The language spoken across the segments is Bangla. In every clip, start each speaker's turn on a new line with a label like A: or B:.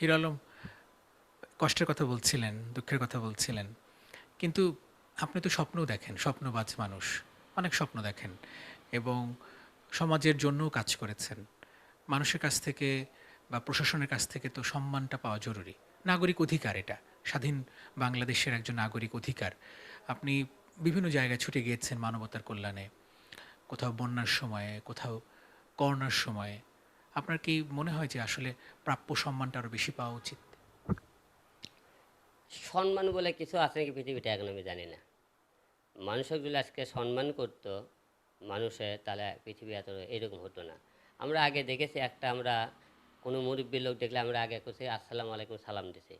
A: হিরো আলম কষ্টের কথা বলছিলেন, দুঃখের কথা বলছিলেন। কিন্তু আপনি তো স্বপ্নও দেখেন, স্বপ্নবাজ মানুষ, অনেক স্বপ্ন দেখেন এবং সমাজের জন্যও কাজ করেছেন। মানুষের কাছ থেকে বা প্রশাসনের কাছ থেকে তো সম্মানটা পাওয়া জরুরি। নাগরিক অধিকার এটা, স্বাধীন বাংলাদেশের একজন নাগরিক অধিকার। আপনি বিভিন্ন জায়গায় ছুটে গিয়েছেন মানবতার কল্যাণে, কোথাও বন্যার সময়ে, কোথাও করোনার সময়ে আপনার কি মনে হয় যে আসলে প্রাপ্য সম্মানটা আরও বেশি পাওয়া উচিত?
B: সম্মান বলে কিছু আছে নাকি পৃথিবীতে? এখন আমি জানি না। মানুষের যদি আজকে সম্মান করতো, মানুষে তাহলে পৃথিবী এত এরকম হতো না। আমরা আগে দেখেছি একটা আমরা, কোনো মুরব্বী লোক দেখলে আমরা আগে করছি আসসালামু আলাইকুম, সালাম দিছি।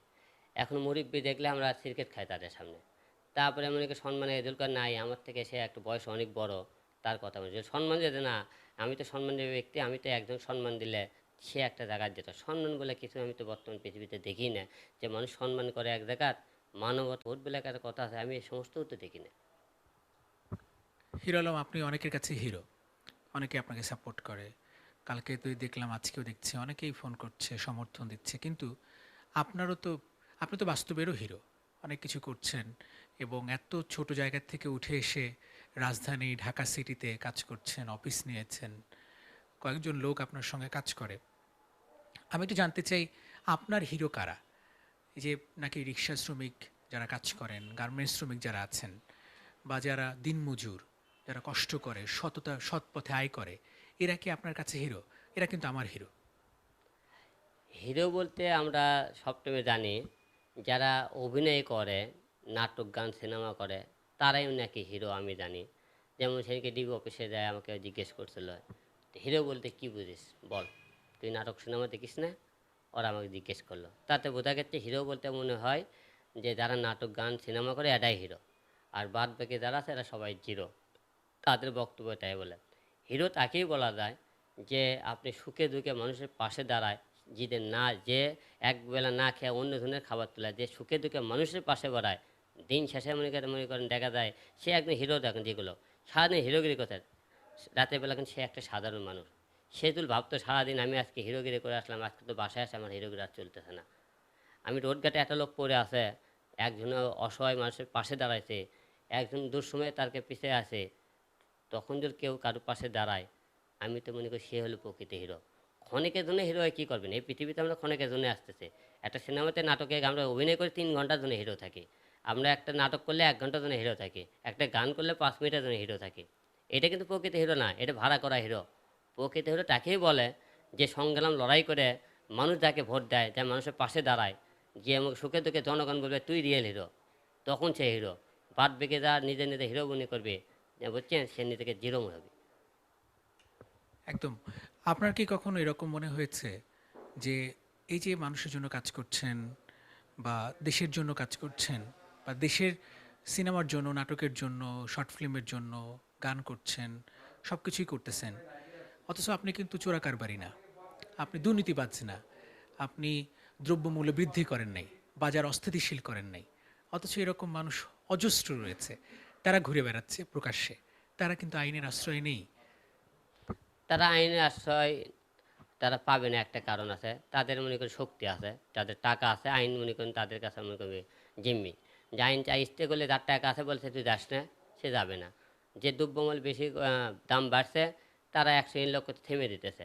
B: এখন মুরব্বী দেখলে আমরা সিরকেট খাই তাদের সামনে। তারপরে মনে করি সম্মানে এদুলকার নাই, আমার থেকে সে একটা বয়স অনেক বড় তার কথা বলছে। সম্মান যেতে না, আমি তো সম্মানীয় ব্যক্তি, আমি তো একজন সম্মান দিলে সে একটা জায়গায় যেত। সম্মান বলে কিছু আমি তো বর্তমান পৃথিবীতে দেখি না। যে মানুষ সম্মান করে এক জায়গার, মানবতা ভোট বলে একটা কথা আছে, আমি এই সমস্তও তো দেখি না।
A: হিরো আলম, আপনি অনেকের কাছে হিরো। অনেকে আপনাকে সাপোর্ট করে। কালকে তো দেখলাম, আজকেও দেখছি, অনেকেই ফোন করছে, সমর্থন দিচ্ছে। কিন্তু আপনারও তো, আপনি তো বাস্তবেরও হিরো। অনেক কিছু করছেন এবং এত ছোট জায়গা থেকে উঠে এসে রাজধানী ঢাকা সিটিতে কাজ করছেন, অফিস নিয়েছেন, কয়েকজন লোক আপনার সঙ্গে কাজ করে। আমি একটু জানতে চাই, আপনার হিরো কারা? যে নাকি রিক্সা শ্রমিক যারা কাজ করেন, গার্মেন্টস শ্রমিক যারা আছেন, বা যারা দিনমজুর, যারা কষ্ট করে, সততা, সৎ পথে আয় করে, এরা কি আপনার কাছে হিরো? এরা কিন্তু আমার হিরো।
B: হিরো বলতে আমরা সবসময় জানি, যারা অভিনয় করে, নাটক, গান, সিনেমা করে তারাই নাকি হিরো আমি জানি। যেমন সেদিকে ডিবি অফিসে যায়, আমাকে জিজ্ঞেস করছিল হিরো বলতে কি বুঝিস? বল। তুই নাটক সিনেমা দেখিস না? ওরা আমাকে জিজ্ঞেস করল। তাতে বোঝা গেছে হিরো বলতে মনে হয় যে, যারা নাটক, গান, সিনেমা করে এটাই হিরো আর বাদ বাকি যারা আছে, এরা সবাই জিরো তাদের বক্তব্য তাই বলে। হিরো তাকেই বলা যায় যে, আপনি সুখে দুঃখে মানুষের পাশে দাঁড়ায় যে না যে, একবেলা না খেয়ে অন্য ধরনের খাবার তোলায় যে সুখে দুঃখে মানুষের পাশে বাড়ায় দিন শেষে মনে করেন মনে করেন দেখা যায়, সে একজন হিরো দেখেন যেগুলো। সারাদিন হিরোগিরি কথা রাতের বেলা সে একটা সাধারণ মানুষ। সে তুল ভাবতো, সারাদিন আমি আজকে হিরোগিরি করে আসলাম, আজকে তো বাসায় আসে আমার হিরোগিরি আর চলতেছে না। আমি রোড ঘাটে একটা লোক পড়ে আছে, একজন অসহায় মানুষের পাশে দাঁড়াইছে, একজন দুঃসময়ে তারকে পিছিয়ে আছে, তখন যদি কেউ কারোর পাশে দাঁড়ায়, আমি তো মনে করি সে হলো প্রকৃত হিরো ক্ষণিকের জন্য হিরো হয়ে কী করবেন? এই পৃথিবীতে আমরা ক্ষণিকের জন্য আসতেছে। একটা সিনেমাতে, নাটকে আমরা অভিনয় করে, তিন ঘণ্টার জন্য হিরো থাকি। আমরা একটা নাটক করলে এক ঘণ্টার জন্য হিরো থাকে, একটা গান করলে পাঁচ মিনিটের জন্য হিরো থাকে। এটা কিন্তু প্রকৃত হিরো না, এটা ভাড়া করা হিরো প্রকৃত হিরো তাকেই বলে যে সংগ্রাম, লড়াই করে মানুষ যাকে ভোট দেয় যা মানুষের পাশে দাঁড়ায়, যে আমাকে সুখে দুঃখে জনগণ বলবে, তুই রিয়েল হিরো তখন সে হিরো বাদ বেঁকে যা, নিজে নিজে হিরো মনে করবে। বুঝছেন? সে নিজেকে জিরো মনে হবে।
A: একদম। আপনার কি কখনো এরকম মনে হয়েছে যে, এই যে মানুষের জন্য কাজ করছেন বা দেশের জন্য কাজ করছেন বা দেশের সিনেমার জন্য, নাটকের জন্য, শর্ট ফিল্মের জন্য গান করছেন সব কিছুই করতেছেন। অথচ আপনি কিন্তু চোরাকারবারি না। আপনি দুর্নীতি দুর্নীতিবাজ না। আপনি দ্রব্যমূল্য বৃদ্ধি করেন নাই, বাজার অস্থিতিশীল করেন নাই। অথচ এরকম মানুষ অজস্র রয়েছে। তারা ঘুরে বেড়াচ্ছে প্রকাশ্যে। তারা কিন্তু আইনের আশ্রয় নেই।
B: তারা আইনের আশ্রয়, তারা পাবে না একটা কারণ আছে। তাদের মনে করি শক্তি আছে তাদের টাকা আছে, আইন মনে করেন তাদের কাছে মনে করবে জিম্মি। আইন চাই ইস্তে করলে যার টাকা আছে বলছে, তুই যাস না, সে যাবে না। যে দ্রব্যমূল্য বেশি দাম বাড়ছে, তারা এক শ্রেণির লোক থেমে দিতেছে।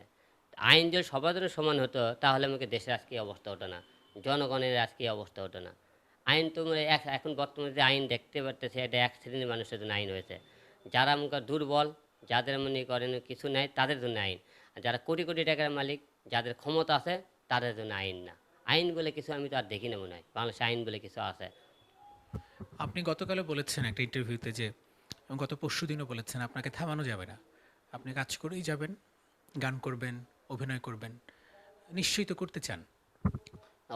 B: আইন যদি সবার সমান হতো, তাহলে আমাকে দেশের আজকে অবস্থা হতো না, জনগণের আজকে অবস্থা হতো না। আইন তো মানে এক, এখন বর্তমানে যে আইন দেখতে পারতেছে, এটা এক শ্রেণির মানুষের জন্য আইন হয়েছে। যারা মনে দুর্বল, যাদের মনে করেন কিছু নাই, তাদের জন্য আইন। যারা কোটি কোটি টাকার মালিক, যাদের ক্ষমতা আছে, তাদের জন্য আইন না। আইন বলে কিছু আমি তো আর দেখি না মনে হয়। বাংলাদেশে আইন বলে কিছু আছে।
A: আপনি গতকালও বলেছেন একটা ইন্টারভিউতে যে, গত পরশু দিনও বলেছেন, আপনাকে থামানো যাবে না। আপনি কাজ করেই যাবেন, গান করবেন, অভিনয় করবেন, নিশ্চয়ই তো করতে চান।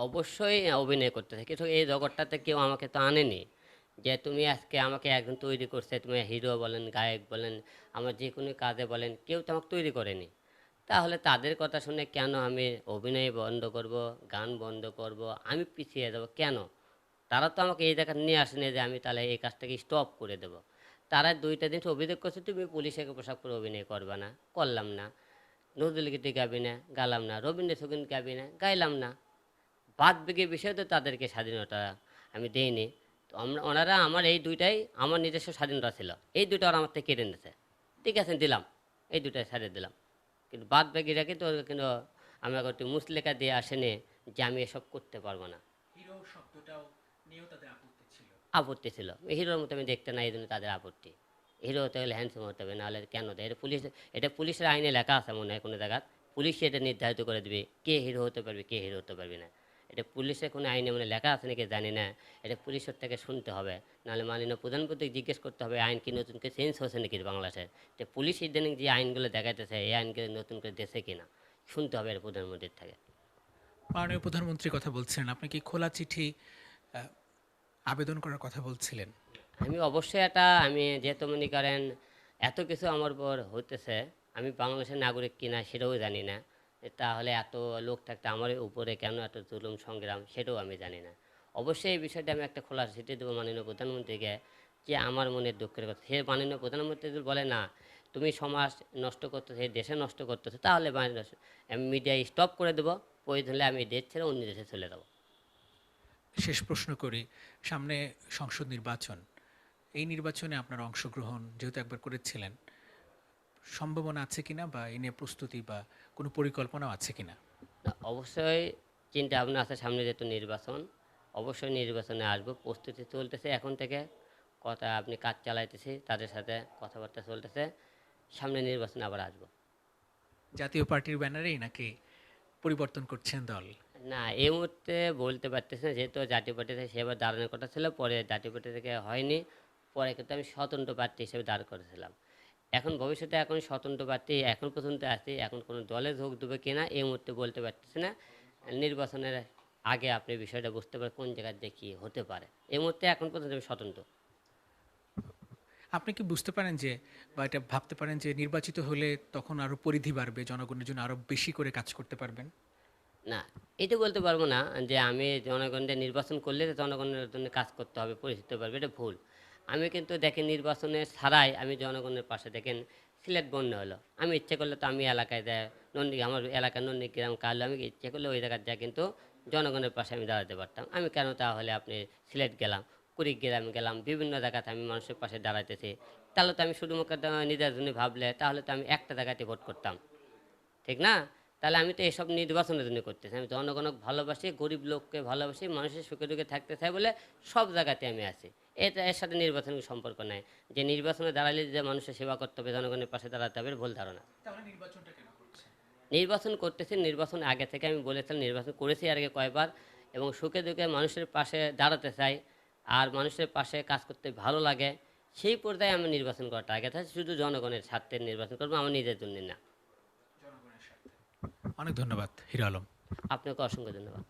B: অবশ্যই অভিনয় করতে থাকি কিন্তু এই জগৎটাতে কেউ আমাকে তো আনেনি যে, তুমি আজকে আমাকে একজন তৈরি করছে, তুমি হিরো বলেন, গায়ক বলেন, আমার যে কোনো কাজে বলেন, কেউ তো আমাকে তৈরি করেনি। তাহলে তাদের কথা শুনে কেন আমি অভিনয় বন্ধ করব, গান বন্ধ করব, আমি পিছিয়ে যাব কেন? তারা তো আমাকে এই জায়গা নিয়ে আসেনি যে আমি তাহলে এই কাজটাকে স্টপ করে দেব। তারা দুইটা দিন অভিযোগ করছে, তুমি পুলিশের পোশাক করে অভিনয় করবে না, করলাম না। নজরুল গীতি গাবি না, গালাম না। রবীন্দ্র সংগীত গাবি না, গাইলাম না। বাদ বিগে বিষয়ে তো তাদেরকে স্বাধীনতা আমি দেইনি। তো আমরা, ওনারা আমার এই দুইটাই আমার নিজস্ব স্বাধীনতা ছিল। এই দুটো ওরা আমার থেকে কেড়ে নিয়েছে। ঠিক আছে, দিলাম। এই দুটাই ছাড়িয়ে দিলাম। কিন্তু বাদ বাকিরা কিন্তু কিন্তু আমরা একটু মুসলেখা দিয়ে আসেনি যে আমি এসব করতে পারব না।
A: হিরো শব্দটাও আপত্তি ছিল?
B: হিরোর মতো আমি দেখতে না এই জন্য তাদের আপত্তি। হিরো হতে গেলে হ্যান্ডসাম হতে হবে নাহলে কেন দেয়? এটা পুলিশ এটা পুলিশের আইনে লেখা আছে মনে হয় কোনো জায়গায়। পুলিশ এটা নির্ধারিত করে দেবে কে হিরো হতে পারবে কে হিরো হতে পারবে না। এটা পুলিশের কোনো আইনে মানে লেখা আছে নাকি জানি না। এটা পুলিশের থেকে শুনতে হবে। নাহলে মাননীয় প্রধানমন্ত্রী জিজ্ঞেস করতে হবে আইন কি নতুন করে চেঞ্জ হয়েছে নাকি বাংলাদেশে? যে পুলিশ ইদানিং যে আইনগুলো দেখাইতেছে এই আইনগুলো নতুন করে দেশে কিনা? শুনতে হবে এটা প্রধানমন্ত্রীর থেকে।
A: মাননীয় প্রধানমন্ত্রীর কথা বলছেন আপনি কি খোলা চিঠি আবেদন করার কথা বলছিলেন।
B: আমি অবশ্যই এটা, আমি যেহেতু মনে করেন এত কিছু আমার উপর হতেছে আমি বাংলাদেশের নাগরিক কিনা সেটাও জানি না। তাহলে এত লোক থাকতে আমার উপরে কেন এত জুলুম, সংগ্রাম সেটাও আমি জানি না। অবশ্যই এই বিষয়টা আমি একটা খোলা চিঠি দেবো মাননীয় প্রধানমন্ত্রীকে, যে আমার মনের দুঃখের কথা। সে মাননীয় প্রধানমন্ত্রী যদি বলে, না, তুমি সমাজ নষ্ট করতেছো দেশে নষ্ট করতেছো, তাহলে মিডিয়া স্টপ করে দেবো, প্রয়োজন হলে আমি দেশ ছেড়ে অন্য দেশে চলে যাব।
A: শেষ প্রশ্ন করি। সামনে সংসদ নির্বাচন। এই নির্বাচনে আপনার অংশগ্রহণ যেহেতু একবার করেছিলেন সম্ভাবনা আছে কিনা বা এ নিয়ে প্রস্তুতি বা কোনো পরিকল্পনাও আছে কিনা?
B: না, অবশ্যই চিন্তা ভাবনা আছে সামনে যেহেতু নির্বাচন। অবশ্যই নির্বাচনে আসব। প্রস্তুতি চলতেছে এখন থেকে। কথা আপনি কাজ চালাইতেছি তাদের সাথে কথাবার্তা চলতেছে। সামনে নির্বাচনে আবার আসব।
A: জাতীয় পার্টির ব্যানারেই নাকি পরিবর্তন করছেন দল?
B: না, এই মুহূর্তে বলতে পারতেছি না, যেহেতু জাতীয় পার্টি থেকে সেবার দাঁড়ানোর কথা ছিল, পরে জাতীয় পার্টি থেকে হয়নি, পরে কিন্তু আমি স্বতন্ত্র প্রার্থী হিসেবে দাঁড় করেছিলাম। এখন ভবিষ্যতে এখন স্বতন্ত্র প্রার্থী এখন পর্যন্ত আছি, এখন কোনো দলে যোগ দেবে কিনা, এই মুহূর্তে বলতে পারতেছি না। নির্বাচনের আগে আপনি বিষয়টা বুঝতে পারেন, কোন জায়গায় দেখি হতে পারে। এই মুহূর্তে এখন পর্যন্ত আমি স্বতন্ত্র।
A: আপনি কি বুঝতে পারেন যে, বা এটা ভাবতে পারেন যে নির্বাচিত হলে তখন আরও পরিধি বাড়বে, জনগণের জন্য আরও বেশি করে কাজ করতে পারবেন?
B: না, এটা বলতে পারব না যে আমি জনগণের নির্বাচন করলে জনগণের জন্য কাজ করতে হবে পরিচিত পারবে, এটা ভুল। আমি কিন্তু দেখেন নির্বাচনে ছাড়াই আমি জনগণের পাশে দেখেন সিলেট বন্য হলো। আমি ইচ্ছে করলে তো আমি এলাকায় দেয় নন্দী, আমার এলাকার নন্দীগ্রাম কাল, আমি ইচ্ছে করলে ওই জায়গায় যা কিন্তু জনগণের পাশে আমি দাঁড়াতে পারতাম। আমি কেন তাহলে আপনি সিলেট গেলাম, কুড়িগ্রাম গেলাম, বিভিন্ন জায়গাতে আমি মানুষের পাশে দাঁড়াইতেছি, তাহলে তো আমি শুধুমাত্র নিজের জন্য ভাবলে তাহলে তো আমি একটা জায়গাতে ভোট করতাম। ঠিক না? তাহলে আমি তো এসব নির্বাচনের জন্য করতেছি। আমি জনগণকে ভালোবাসি গরিব লোককে ভালোবাসি মানুষের সুখে দুঃখে থাকতে চাই বলে সব জায়গাতে আমি আছি। এটা এর সাথে নির্বাচনের সম্পর্ক নাই। যে নির্বাচনে দাঁড়ালে যে মানুষের সেবা করতে হবে জনগণের পাশে দাঁড়াতে হবে ভুল ধারণা। নির্বাচন করতেছি নির্বাচন আগে থেকে আমি বলেছিলাম নির্বাচন করেছি আর আগে কয়বার এবং সুখে দুঃখে মানুষের পাশে দাঁড়াতে চাই আর মানুষের পাশে কাজ করতে ভালো লাগে সেই পর্যায়ে আমি নির্বাচন করাটা আগে। থাকে শুধু জনগণের স্বার্থে নির্বাচন করব আমার নিজের জন্য না।
A: অনেক ধন্যবাদ হিরো আলম।
B: আপনাকে অসংখ্য ধন্যবাদ।